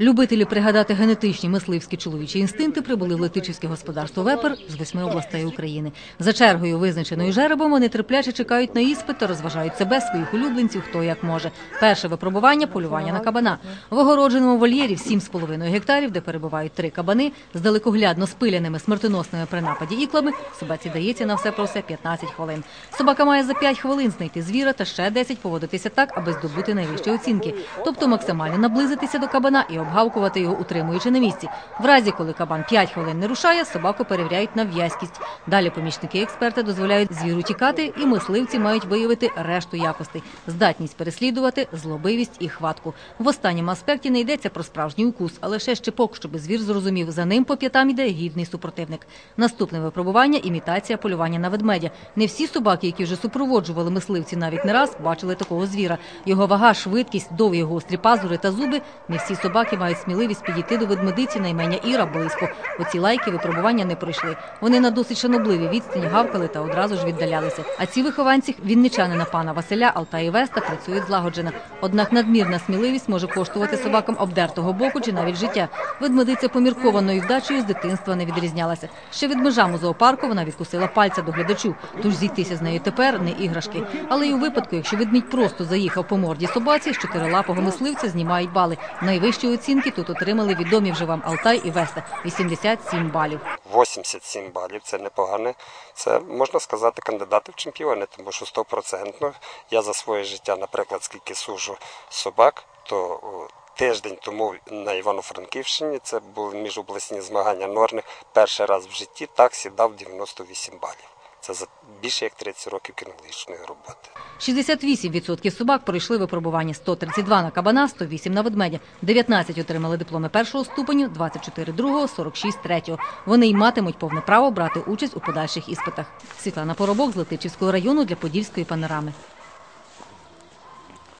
Любителі пригадати генетичні мисливські чоловічі інстинкти прибули в Летичівське господарство Вепер з восьми областей України. За чергою, визначеною жеребом, вони терпляче чекають на іспит та розважають себе, своїх улюбленців, хто як може. Перше випробування полювання на кабана. В огородженому вольєрі в 7,5 гектарів, де перебувають три кабани, з далекоглядно спиляними смертоносними при нападі іклами, собаці дається на все про все 15 хвилин. Собака має за 5 хвилин знайти звіра та ще 10 поводитися так, аби здобути найвищі оцінки, тобто максимально наблизитися до кабана і обгавкувати його, утримуючи на місці. В разі, коли кабан 5 хвилин не рушає, собаку перевіряють на в'язкість. Далі помічники експерта дозволяють звіру тікати, і мисливці мають виявити решту якостей: здатність переслідувати, злобивість і хватку. В останньому аспекті не йдеться про справжній укус, а лише щепок, щоб звір зрозумів, за ним по п'ятам іде гідний супротивник. Наступне випробування імітація полювання на ведмедя. Не всі собаки, які вже супроводжували мисливці навіть не раз, бачили такого звіра. Його вага, швидкість, довгі гострі пазури та зуби. Не всі собаки мають сміливість підійти до ведмедиці на імення Іра близько. Оці лайки випробування не пройшли. Вони на досить шанобливій відстані гавкали та одразу ж віддалялися. А ці вихованці вінничанина пана Василя Алта і Веста працюють злагоджено. Однак надмірна сміливість може коштувати собакам обдертого боку чи навіть життя. Ведмедиця поміркованою вдачею з дитинства не відрізнялася. Ще від межам у зоопарку вона відкусила пальця до глядачу. Тож зійтися з нею тепер не іграшки. Але й у випадку, якщо ведмідь просто заїхав по морді собаці, чотирилапого мисливця знімають бали. Найвищі оцінки тут отримали відомі вже вам Алтай і Веста 87 балів. 87 балів це непогане. Це можна сказати кандидати в чемпіони, тому що стопроцентно я за своє життя, наприклад, скільки сужу собак, то тиждень тому на Івано-Франківщині це були міжобласні змагання Норних. Перший раз в житті так сідав 98 балів. Це за більше як 30 років кінологічної роботи. 68% собак пройшли випробування 132 на кабана, 108 на ведмедя. 19 отримали дипломи першого ступеню, 24 другого, 46 третього. Вони й матимуть повне право брати участь у подальших іспитах. Світлана Поробок з Летичівського району для Подільської панорами.